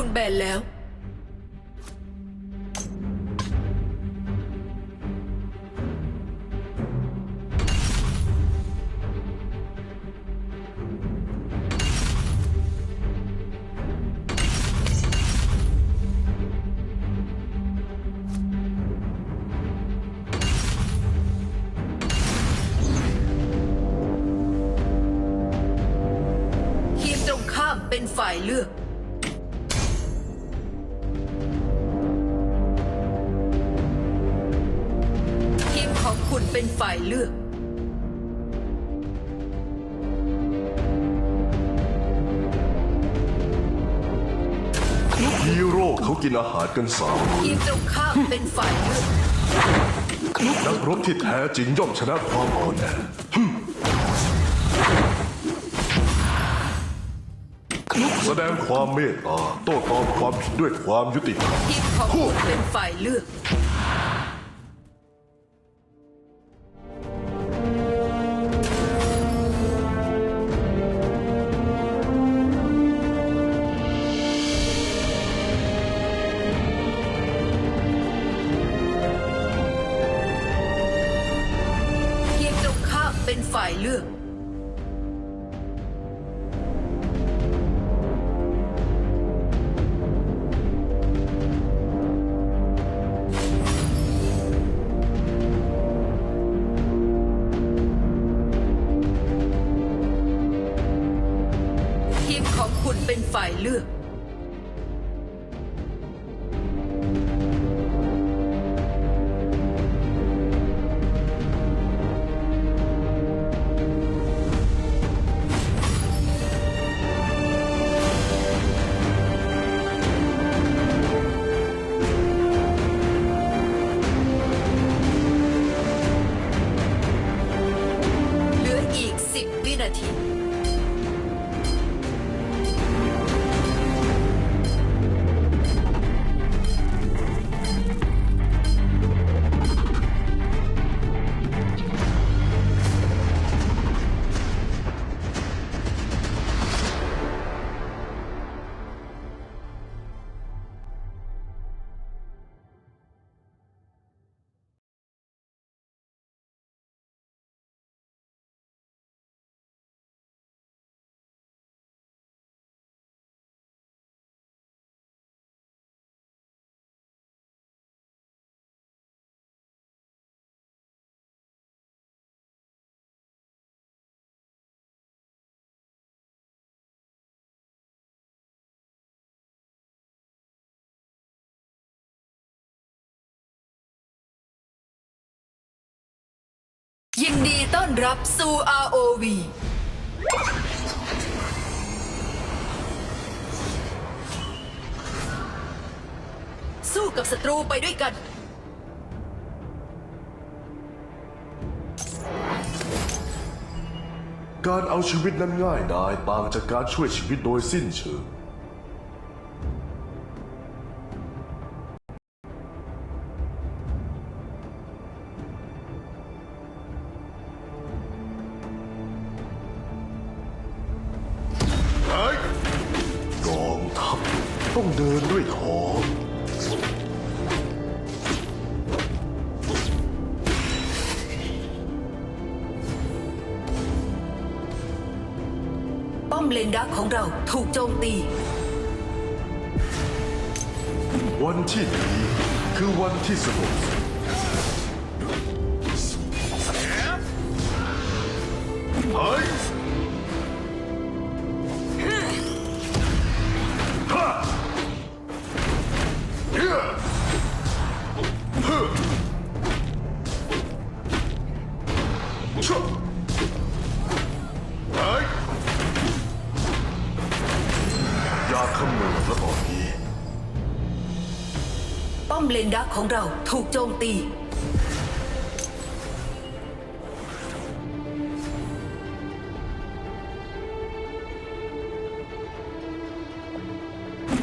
คุณแบนแล้ว ทีมตรงข้ามเป็นฝ่ายเลือก เป็นฝ่ายเลือก ฮีโร่เขากินอาหารกันสามทีมตรงข้ามเป็นฝ่ายเลือก นักรบที่แท้จริงย่อมชนะความอ่อนแอฮึ่มแสดงความเมตตาโต้ตอบความผิดด้วยความยุติธรรม ทีมของคุณเป็นฝ่ายเลือกที ยินดีต้อนรับสู่ ROV สู้กับศัตรูไปด้วยกัน การเอาชีวิตนั้นง่ายดายต่างจากการช่วยชีวิตโดยสิ้นเชิง เลนดาของเราถูกโจมตี วันที่ดีคือวันที่สงบ ของเราถูกโจมตี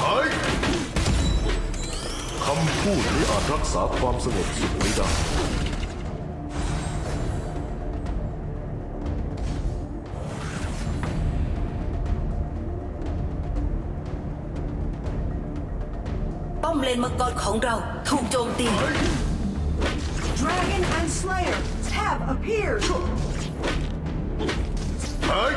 เฮ้ยคำพูดนี้อาจรักษาความสงบสุขไม่ได้ นมังกรของเราถูกโจมตี Dragon and Slayer have appeared. เฮ้ย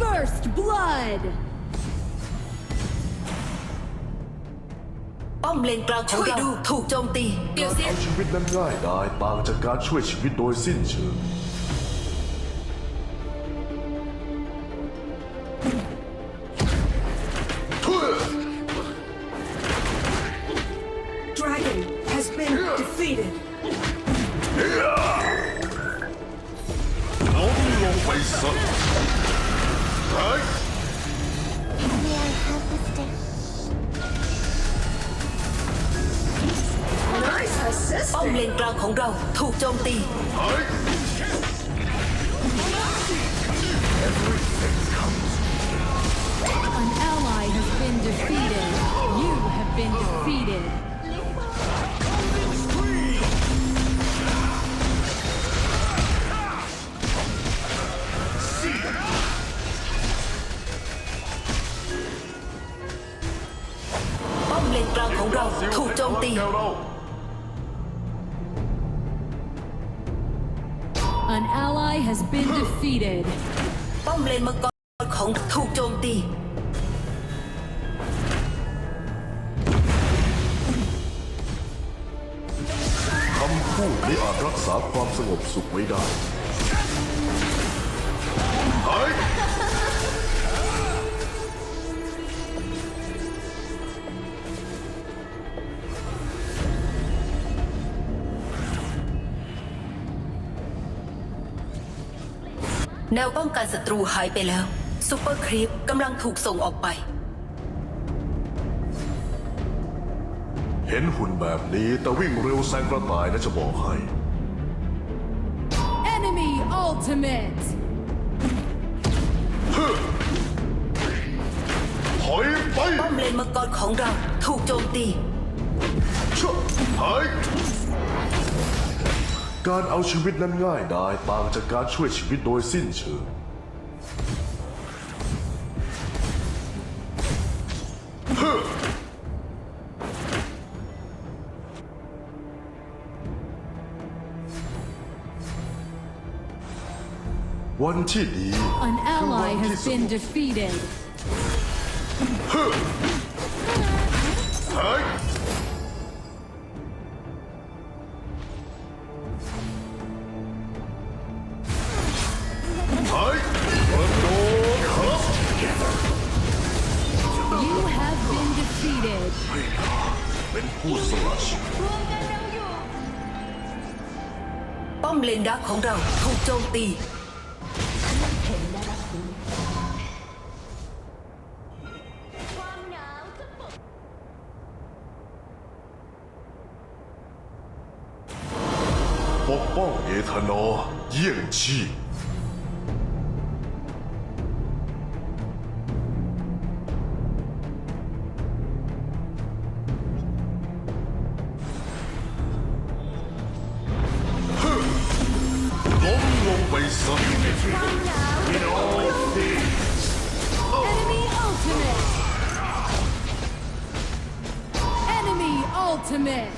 First blood! อมเลนกลางของเราถูกโจมตี เดี๋ยวเสียเอาชีวิตนั้นง่ายดายต่างจากการช่วยชีวิตโดยสิ้นเชิง ป้อมเลนกลางของเราถูกโจมตี เฮ้ย ally has been defeated. ป้อมเลนมังกรของถูกโจมตี คำพูดนี้อาจรักษาความสงบสุขไว้ได้เฮ้ย แนวป้องกันศัตรูหายไปแล้วซูเปอร์ครีปกำลังถูกส่งออกไป เห็นหุ่นแบบนี้แต่วิ่งเร็วแซงกระต่ายนะจะบอกให้ Enemy ultimate! ถอยไปป้อมเลนมังกรของเราถูกโจมตีชั่วเฮ้ย การเอาชีวิตนั้นง่ายดายต่างจากการช่วยชีวิตโดยสิ้นเชิง วันที่ดี An คือวั ally นที่ has สง been บ defeated. เฮ้ย been defeated. เป็นผู้สละชีวิตป้อมเลนดักของเราถูกโจมตี ปกป้องเอธานอร์เยี่ยงชีพ ultimate!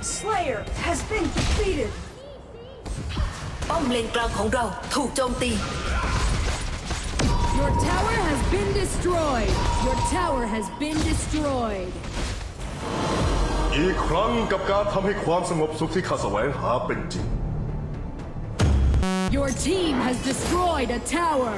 Slayer has been defeated. ป้อมเลนกลางของเราถูกโจมตี Your tower has been destroyed. Your tower has been destroyed. อีกครั้งกับการทำให้ความสงบสุขที่ข้าแสวงหาเป็นจริง Your team has destroyed a tower.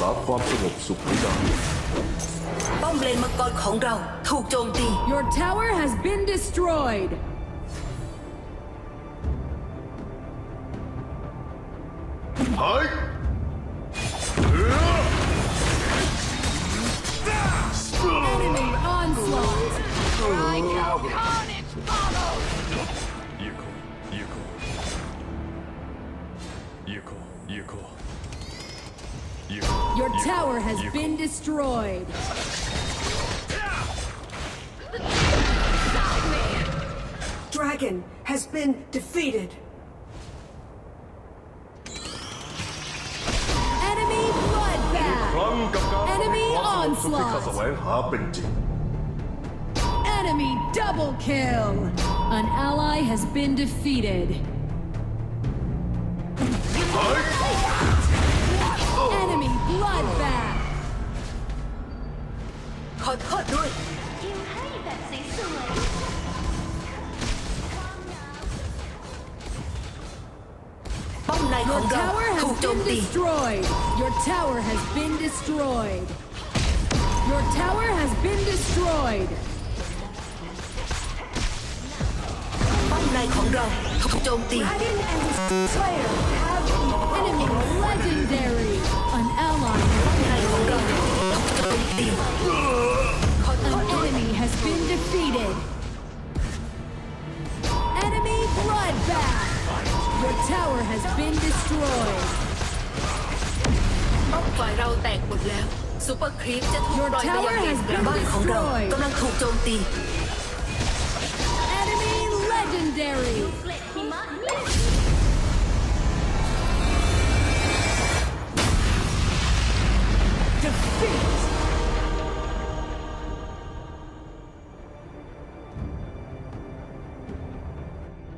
ษาความสงบสุขไว้ได้ป้อมเลนมังกรของเราถูกโจมตี Your tower has been destroyed. เฮ้ย Your tower has you. been destroyed. Dragon has been defeated. Enemy bloodbath. Enemy onslaught. Enemy double kill. An ally has been defeated. been ตี destroyed. Your tower has been destroyed. Your tower has been destroyed. ป้อมในของเราถูกโจมตี Dragon and Slayer have Enemy legendary. An ally. ในของเราถูกโจมตีขอโท An ษด้วย enemy has been defeated. Enemy bloodbath. Your tower has been destroyed. ่ายเราแตกหมดแล้วซูเปอร์ครีปจะถูกปล่อยไปยัง tower เกบ้านของเราก็กำลังถูกโจมตี Enemy legendary. เ